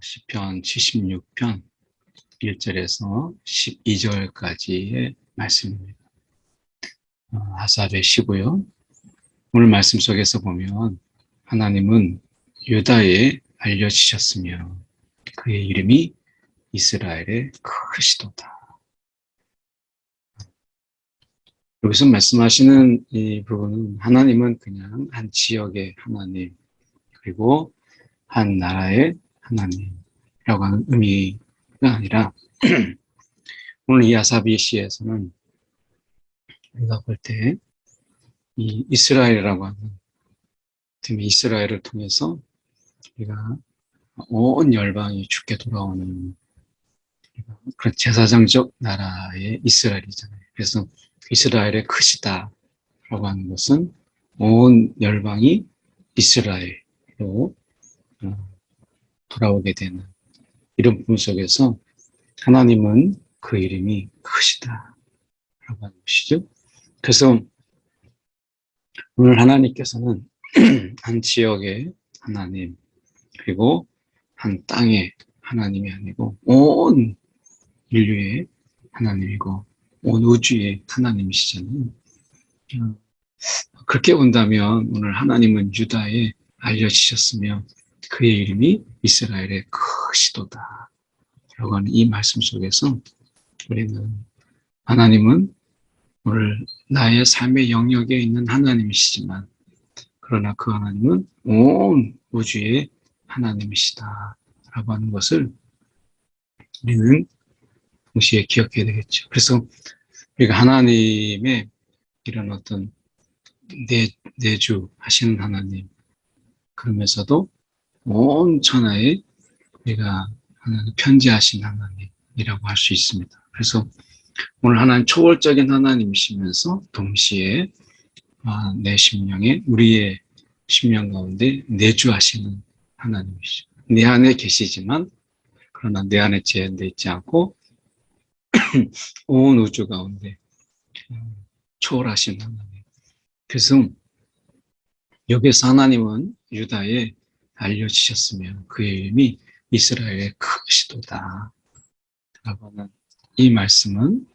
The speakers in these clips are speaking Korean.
시편 76편 1절에서 12절까지의 말씀입니다. 어, 아삽의 시고요. 오늘 말씀 속에서 보면 하나님은 유다에 알려지셨으며 그의 이름이 이스라엘의 크시도다. 여기서 말씀하시는 이 부분은 하나님은 그냥 한 지역의 하나님 그리고 한 나라의 하나님이라고 하는 의미가 아니라 오늘 이 아사비 시에서는 우리가 볼 때 이 이스라엘이라고 하는 지금 이스라엘을 통해서 우리가 온 열방이 죽게 돌아오는 그런 제사장적 나라의 이스라엘이잖아요. 그래서 이스라엘의 크시다라고 하는 것은 온 열방이 이스라엘로 어, 돌아오게 되는 이런 부분 속에서 하나님은 그 이름이 크시다 라고 하는 것이죠. 그래서 오늘 하나님께서는 한 지역의 하나님 그리고 한 땅의 하나님이 아니고 온 인류의 하나님이고 온 우주의 하나님이시잖아요. 어, 그렇게 본다면 오늘 하나님은 유다에 알려지셨으며 그의 이름이 이스라엘의 크시도다. 라고 하는 이 말씀 속에서 우리는 하나님은 오늘 나의 삶의 영역에 있는 하나님이시지만 그러나 그 하나님은 온 우주의 하나님이시다. 라고 하는 것을 우리는 동시에 기억해야 되겠죠. 그래서 우리가 하나님의 이런 어떤 내, 내주 하시는 하나님 그러면서도 온 천하에 우리가 하나님 편지하신 하나님이라고 할 수 있습니다. 그래서 오늘 하나님 초월적인 하나님이시면서 동시에 아, 내 심령에 우리의 심령 가운데 내주하시는 하나님이시죠. 내 안에 계시지만 그러나 내 안에 제한되어 있지 않고 온 우주 가운데 초월하신 하나님. 그래서 여기서 하나님은 유다에 알려지셨으며 그의 이름이 이스라엘의 크시도다. 라고 하는 이 말씀은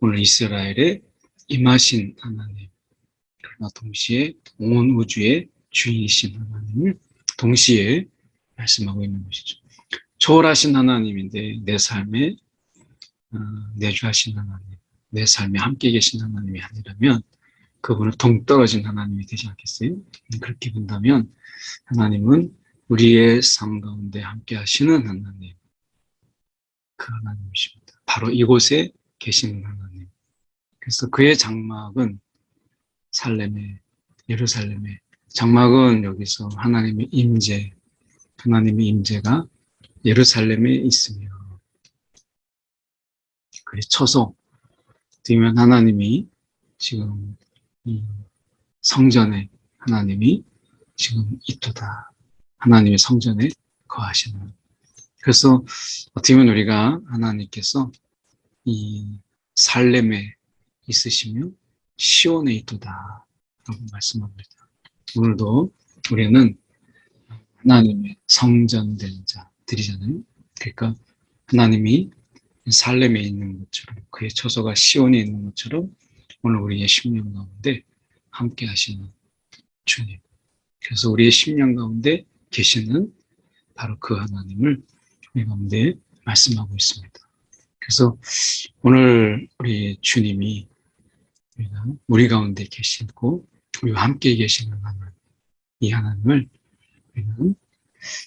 오늘 이스라엘의 임하신 하나님, 그러나 동시에 온 우주의 주인이신 하나님을 동시에 말씀하고 있는 것이죠. 초월하신 하나님인데 내 삶에 어, 내주하신 하나님, 내 삶에 함께 계신 하나님이 아니라면 그분은 동떨어진 하나님이 되지 않겠어요? 그렇게 본다면 하나님은 우리의 삶 가운데 함께 하시는 하나님, 그 하나님이십니다. 바로 이곳에 계시는 하나님. 그래서 그의 장막은 살렘의, 예루살렘의, 장막은 여기서 하나님의 임재, 하나님의 임재가 예루살렘에 있으며, 그의 처소, 되면 하나님이 지금 이 성전에 하나님이 지금 있도다. 하나님의 성전에 거하시는. 그래서 어떻게 보면 우리가 하나님께서 이 살렘에 있으시며 시온에 있도다. 라고 말씀합니다. 오늘도 우리는 하나님의 성전된 자들이잖아요. 그러니까 하나님이 살렘에 있는 것처럼 그의 처소가 시온에 있는 것처럼 오늘 우리의 심령 가운데 함께 하시는 주님. 그래서 우리의 심령 가운데 계시는 바로 그 하나님을 우리 가운데 말씀하고 있습니다. 그래서 오늘 우리 주님이 우리 가운데 계시고 우리와 함께 계시는 하나님, 이 하나님을 우리는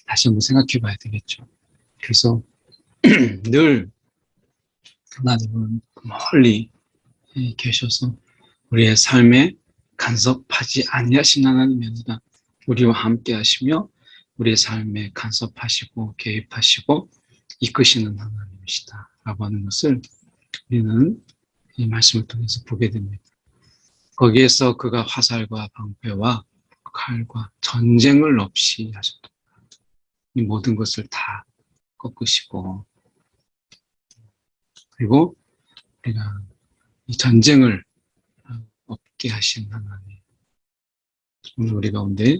다시 한번 생각해 봐야 되겠죠. 그래서 늘 하나님은 멀리 계셔서 우리의 삶에 간섭하지 아니하신 하나님이 아니라 우리와 함께 하시며 우리의 삶에 간섭하시고 개입하시고 이끄시는 하나님이시다 라고 하는 것을 우리는 이 말씀을 통해서 보게 됩니다. 거기에서 그가 화살과 방패와 칼과 전쟁을 없이 하셨다. 이 모든 것을 다 꺾으시고 그리고 우리가 이 전쟁을 없게 하신 하나님. 오늘 우리 가운데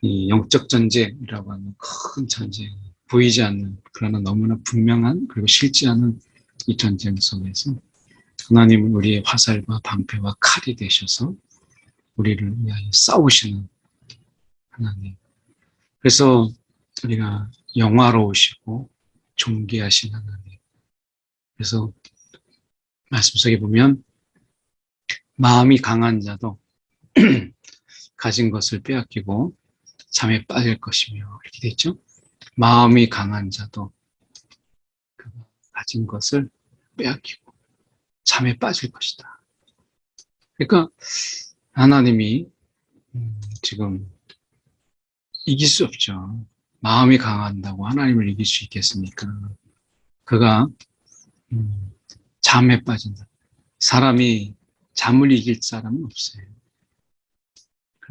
이 영적 전쟁이라고 하는 큰 전쟁 보이지 않는 그러나 너무나 분명한 그리고 실지 않은 이 전쟁 속에서 하나님은 우리의 화살과 방패와 칼이 되셔서 우리를 위하여 싸우시는 하나님. 그래서 우리가 영화로우시고 존귀하신 하나님. 그래서 말씀 속에 보면 마음이 강한 자도 가진 것을 빼앗기고 잠에 빠질 것이며 이렇게 돼 있죠. 마음이 강한 자도 그가 가진 것을 빼앗기고 잠에 빠질 것이다. 그러니까 하나님이 음, 지금 이길 수 없죠. 마음이 강한다고 하나님을 이길 수 있겠습니까? 그가 음, 잠에 빠진다. 사람이 잠을 이길 사람은 없어요.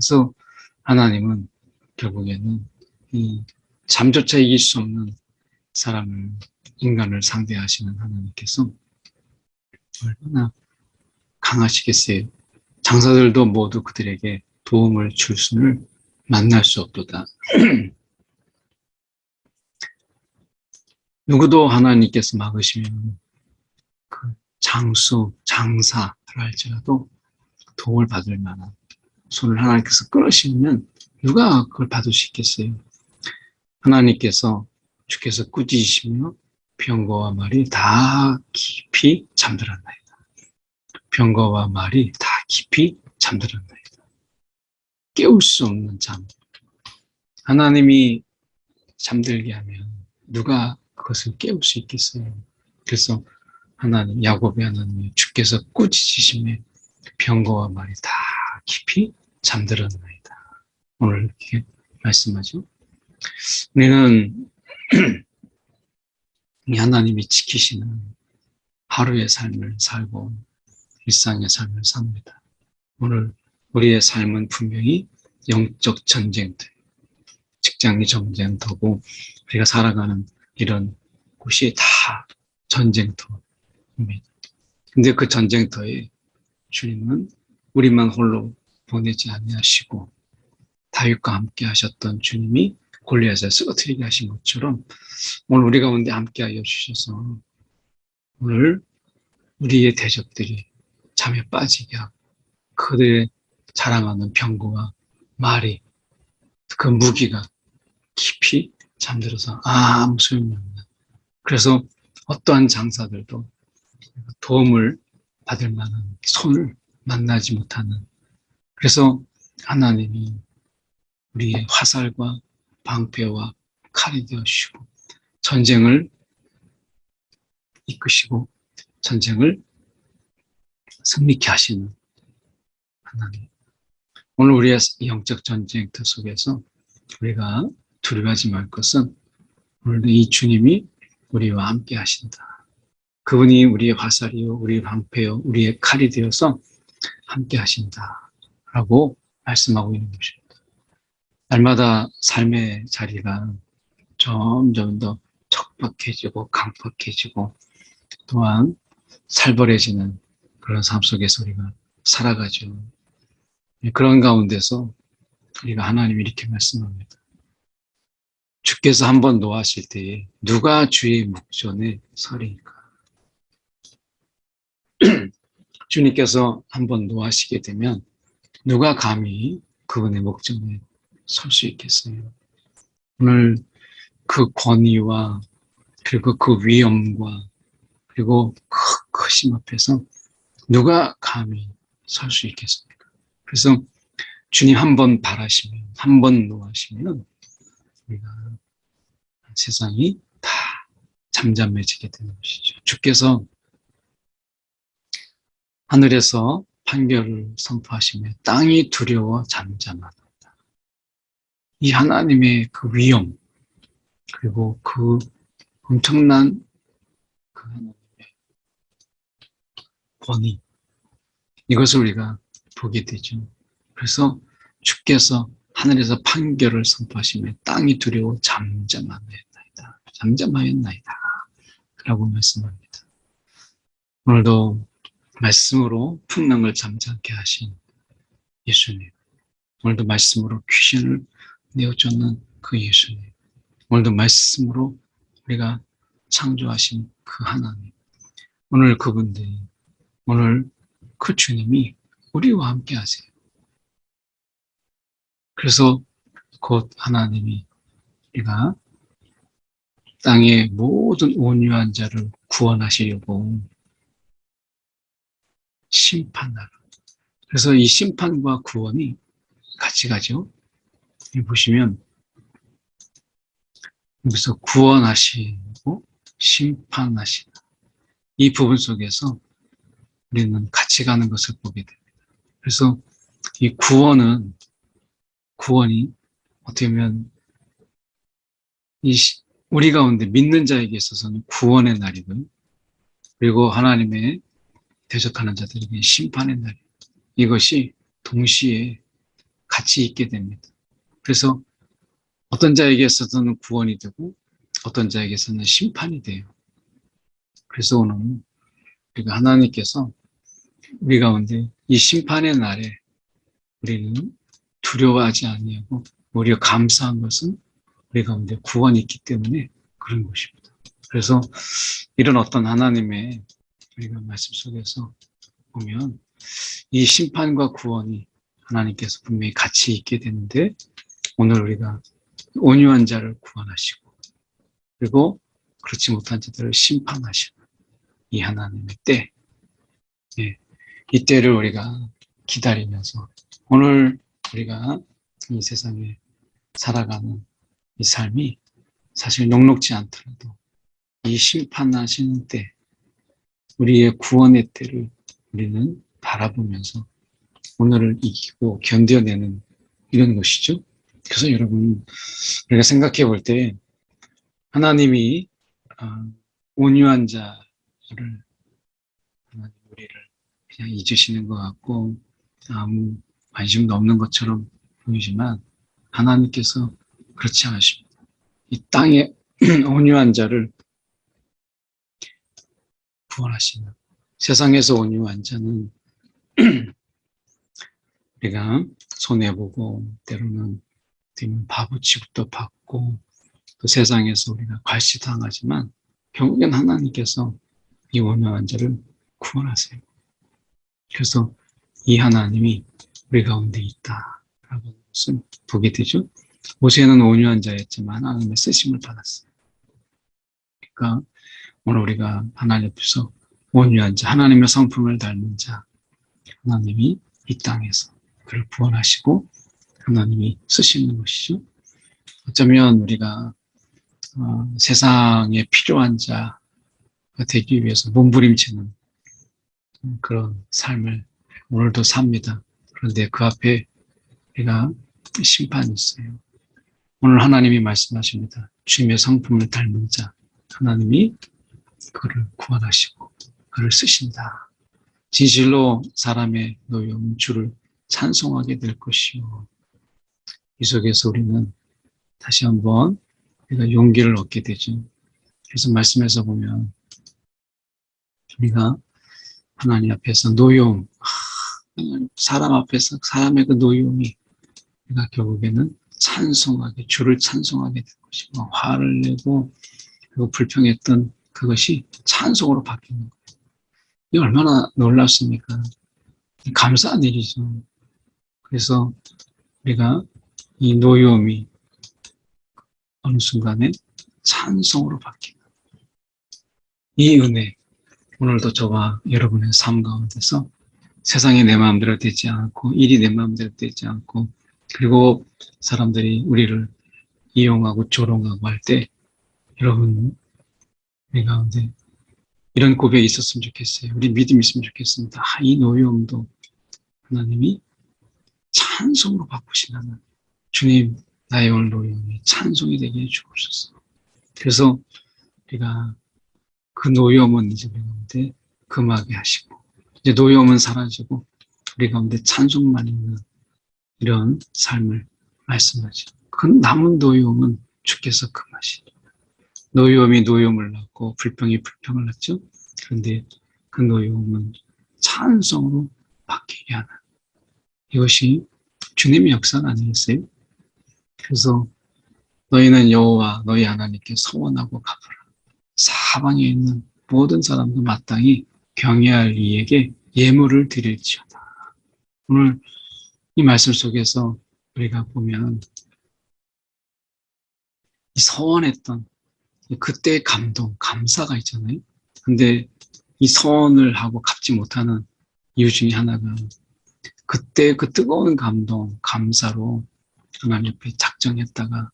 그래서 하나님은 결국에는 이 잠조차 이길 수 없는 사람을 인간을 상대하시는 하나님께서 얼마나 강하시겠어요. 장사들도 모두 그들에게 도움을 줄 수를 만날 수 없도다. 누구도 하나님께서 막으시면 그 장수, 장사를 할지라도 도움을 받을 만한 손을 하나님께서 끊으시면 누가 그걸 받을 수 있겠어요? 하나님께서 주께서 꾸짖으시며 병거와 말이 다 깊이 잠들었나이다. 병거와 말이 다 깊이 잠들었나이다. 깨울 수 없는 잠. 하나님이 잠들게 하면 누가 그것을 깨울 수 있겠어요? 그래서 하나님, 야곱의 하나님, 주께서 꾸짖으심에 병거와 말이 다 깊이 잠들었나이다. 오늘 이렇게 말씀하죠. 우리는 이 하나님이 지키시는 하루의 삶을 살고 일상의 삶을 삽니다. 오늘 우리의 삶은 분명히 영적 전쟁터, 직장이 전쟁터고 우리가 살아가는 이런 곳이 다 전쟁터입니다. 근데 그 전쟁터에 주님은 우리만 홀로 보내지 아니하시고 다윗과 함께 하셨던 주님이 골리앗을 쓰러뜨리게 하신 것처럼 오늘 우리 가운데 함께 하여 주셔서 오늘 우리의 대적들이 잠에 빠지게 하고 그들의 자랑하는 병거와 말이 그 무기가 깊이 잠들어서 아무 소용이 없는 그래서 어떠한 장사들도 도움을 받을 만한 손을 만나지 못하는 그래서 하나님이 우리의 화살과 방패와 칼이 되어주시고 전쟁을 이끄시고 전쟁을 승리케 하시는 하나님. 오늘 우리의 영적 전쟁터 속에서 우리가 두려워하지 말 것은 오늘도 이 주님이 우리와 함께 하신다. 그분이 우리의 화살이요, 우리의 방패요, 우리의 칼이 되어서 함께 하신다. 라고 말씀하고 있는 것입니다. 날마다 삶의 자리가 점점 더 척박해지고 강박해지고 또한 살벌해지는 그런 삶 속에서 우리가 살아가죠. 그런 가운데서 우리가 하나님이 이렇게 말씀합니다. 주께서 한 번 노하실 때에 누가 주의 목전에 서리니까. 주님께서 한 번 노하시게 되면 누가 감히 그분의 목전에 설 수 있겠어요. 오늘 그 권위와 그리고 그 위엄과 그리고 그 크심 앞에서 누가 감히 설 수 있겠습니까? 그래서 주님 한 번 바라시면, 한 번 노하시면 우리가 세상이 다 잠잠해지게 되는 것이죠. 주께서 하늘에서 판결을 선포하시며 땅이 두려워 잠잠하다. 이 하나님의 그 위엄, 그리고 그 엄청난 그 하나님의 권위, 이것을 우리가 보게 되죠. 그래서 주께서 하늘에서 판결을 선포하시며 땅이 두려워 잠잠하였나이다. 잠잠하였나이다. 라고 말씀합니다. 오늘도 말씀으로 풍랑을 잠잠케 하신 예수님. 오늘도 말씀으로 귀신을 내어쫓는 그 예수님. 오늘도 말씀으로 우리가 창조하신 그 하나님. 오늘 그분들이, 오늘 그 주님이 우리와 함께 하세요. 그래서 곧 하나님이 우리가 땅의 모든 온유한 자를 구원하시려고 심판하라. 그래서 이 심판과 구원이 같이 가죠. 보시면 여기서 구원하시고 심판하시다. 이 부분 속에서 우리는 같이 가는 것을 보게 됩니다. 그래서 이 구원은 구원이 어떻게 보면 이 시- 우리 가운데 믿는 자에게 있어서는 구원의 날이고요. 그리고 하나님의 대적하는 자들에게 심판의 날. 이것이 동시에 같이 있게 됩니다. 그래서 어떤 자에게 있어서는 구원이 되고 어떤 자에게서는 심판이 돼요. 그래서 오늘 우리가 하나님께서 우리 가운데 이 심판의 날에 우리는 두려워하지 아니하고 오히려 감사한 것은 우리 가운데 구원이 있기 때문에 그런 것입니다. 그래서 이런 어떤 하나님의 우리가 말씀 속에서 보면 이 심판과 구원이 하나님께서 분명히 같이 있게 되는데 오늘 우리가 온유한 자를 구원하시고 그리고 그렇지 못한 자들을 심판하시는 이 하나님의 때, 예, 이 때를 우리가 기다리면서 오늘 우리가 이 세상에 살아가는 이 삶이 사실 녹록지 않더라도 이 심판하시는 때, 우리의 구원의 때를 우리는 바라보면서 오늘을 이기고 견뎌내는 이런 것이죠. 그래서 여러분, 우리가 생각해 볼 때 하나님이 아, 온유한 자를 하나님 우리를 그냥 잊으시는 것 같고 아무 관심도 없는 것처럼 보이지만 하나님께서 그렇지 않으십니다. 이 땅에 온유한 자를 구원하시는 세상에서 온유한 자는 우리가 손해보고 때로는 바보 취급도 받고 또 세상에서 우리가 괄시당하지만 결국엔 하나님께서 이 온유한 자를 구원하세요. 그래서 이 하나님이 우리 가운데 있다라고 것을 보게 되죠. 모세는 온유한 자였지만 하나님의 쓰심을 받았어요. 그러니까 오늘 우리가 하나님 앞에서 온유한 자, 하나님의 성품을 닮은 자, 하나님이 이 땅에서 그를 구원하시고 하나님이 쓰시는 것이죠. 어쩌면 우리가 어, 세상에 필요한 자가 되기 위해서 몸부림치는 그런 삶을 오늘도 삽니다. 그런데 그 앞에 우리가 심판이 있어요. 오늘 하나님이 말씀하십니다. 주님의 성품을 닮은 자, 하나님이 그를 구원하시고 그를 쓰신다. 진실로 사람의 노여움 주를 찬송하게 될 것이요. 이 속에서 우리는 다시 한번 우리가 용기를 얻게 되죠. 그래서 말씀에서 보면 우리가 하나님 앞에서 노여움, 사람 앞에서 사람의 그 노여움이 우리가 결국에는 찬송하게 주를 찬송하게 될 것이고 화를 내고 그리고 불평했던 그것이 찬송으로 바뀌는 거예요. 이 얼마나 놀랍습니까? 감사한 일이죠. 그래서 우리가 이 노여움이 어느 순간에 찬송으로 바뀌는 이 은혜 오늘도 저와 여러분의 삶 가운데서 세상이 내 마음대로 되지 않고 일이 내 마음대로 되지 않고 그리고 사람들이 우리를 이용하고 조롱하고 할 때 여러분 우리 가운데 이런 고백이 있었으면 좋겠어요. 우리 믿음이 있으면 좋겠습니다. 아, 이 노여움도 하나님이 찬송으로 바꾸시는 주님 나의 오늘 노여움이 찬송이 되게 해주옵소서. 그래서 우리가 그 노여움은 이제 우리 가운데 금하게 하시고 이제 노여움은 사라지고 우리 가운데 찬송만 있는 이런 삶을 말씀하죠. 그 남은 노여움은 주께서 금하시죠. 노여움이 노여움을 낳고 불평이 불평을 낳죠. 그런데 그 노여움은 찬송으로 바뀌게 하는 이것이 주님의 역사가 아니겠어요? 그래서 너희는 여호와 너희 하나님께 서원하고 갚으라. 사방에 있는 모든 사람도 마땅히 경외할 이에게 예물을 드릴지어다. 오늘 이 말씀 속에서 우리가 보면 이 서원했던 그때의 감동, 감사가 있잖아요. 근데 이 서원을 하고 갚지 못하는 이유 중에 하나가 그때 그 뜨거운 감동, 감사로 하나님 옆에 작정했다가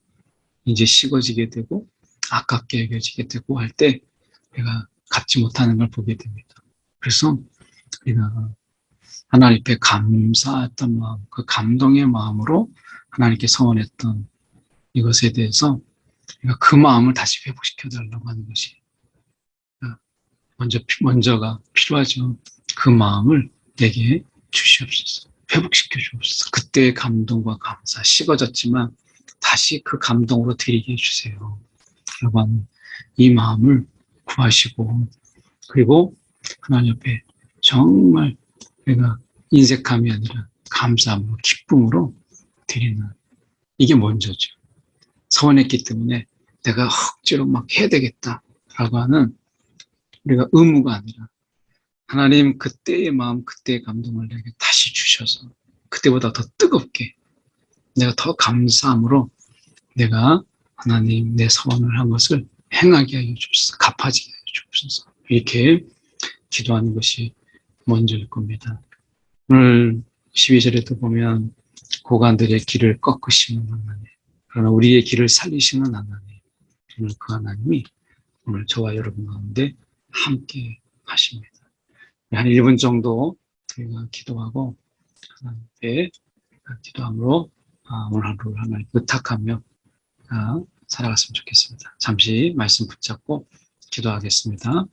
이제 식어지게 되고 아깝게 여겨지게 되고 할 때 내가 갚지 못하는 걸 보게 됩니다. 그래서 우리가 하나님 앞에 감사했던 마음, 그 감동의 마음으로 하나님께 서원했던 이것에 대해서 우리가 그 마음을 다시 회복시켜 달라고 하는 것이 먼저 먼저가 필요하죠. 그 마음을 내게 주시옵소서. 회복시켜 주옵소서. 그때의 감동과 감사 식어졌지만 다시 그 감동으로 드리게 해주세요. 여러분 이 마음을 구하시고 그리고 하나님 옆에 정말 내가 인색함이 아니라 감사함으로 기쁨으로 드리는 이게 먼저죠. 서원했기 때문에 내가 억지로 막 해야 되겠다라고 하는 우리가 의무가 아니라 하나님 그때의 마음, 그때의 감동을 내게 다시 주셔서 그때보다 더 뜨겁게 내가 더 감사함으로 내가 하나님 내 서원을 한 것을 행하게 하여 주옵소서, 갚아지게 하여 주옵소서. 이렇게 기도하는 것이 먼저일 겁니다. 오늘 12절에도 보면 고관들의 길을 꺾으시는 하나님, 그러나 우리의 길을 살리시는 하나님, 오늘 그 하나님이 오늘 저와 여러분 가운데 함께 하십니다. 한 1분 정도 저희가 기도하고 하나님께 기도함으로 아, 오늘 하루를 하나님 부탁하며 아, 살아갔으면 좋겠습니다. 잠시 말씀 붙잡고 기도하겠습니다.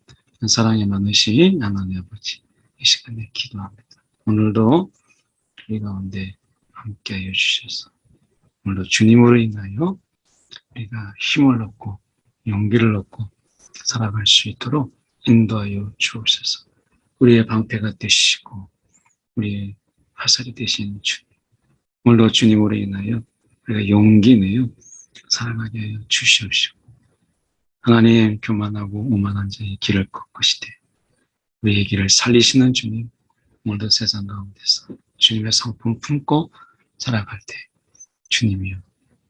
사랑이 많으신 하나님 아버지 이 시간에 기도합니다. 오늘도 우리 가운데 함께하여 주셔서 오늘도 주님으로 인하여 우리가 힘을 얻고 용기를 얻고 살아갈 수 있도록 인도하여 주옵소서. 우리의 방패가 되시고 우리의 화살이 되신 주님. 오늘도 주님으로 인하여 우리가 용기 내요 살아가게 하여 주시옵시고 하나님 교만하고 오만한 자의 길을 꺾으시되 우리의 길을 살리시는 주님 오늘도 세상 가운데서 주님의 성품 품고 살아갈 때 주님이여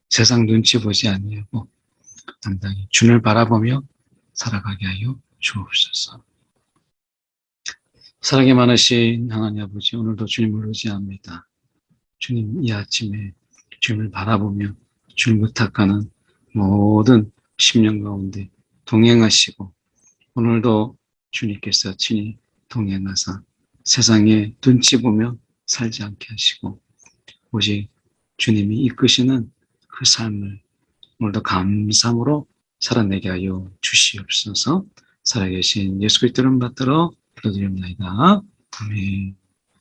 세상 눈치 보지 아니하고 당당히 주를 바라보며 살아가게 하여 주옵소서. 사랑이 많으신 하나님 아버지 오늘도 주님을 의지합니다. 주님 이 아침에 주님을 바라보며 주님 부탁하는 모든 심령 가운데 동행하시고 오늘도 주님께서 친히 동행하사 세상에 눈치 보며 살지 않게 하시고 오직 주님이 이끄시는 그 삶을 오늘도 감사함으로 살아내게 하여 주시옵소서 살아계신 예수 그리스도를 받들어 기도드립니다. 아멘.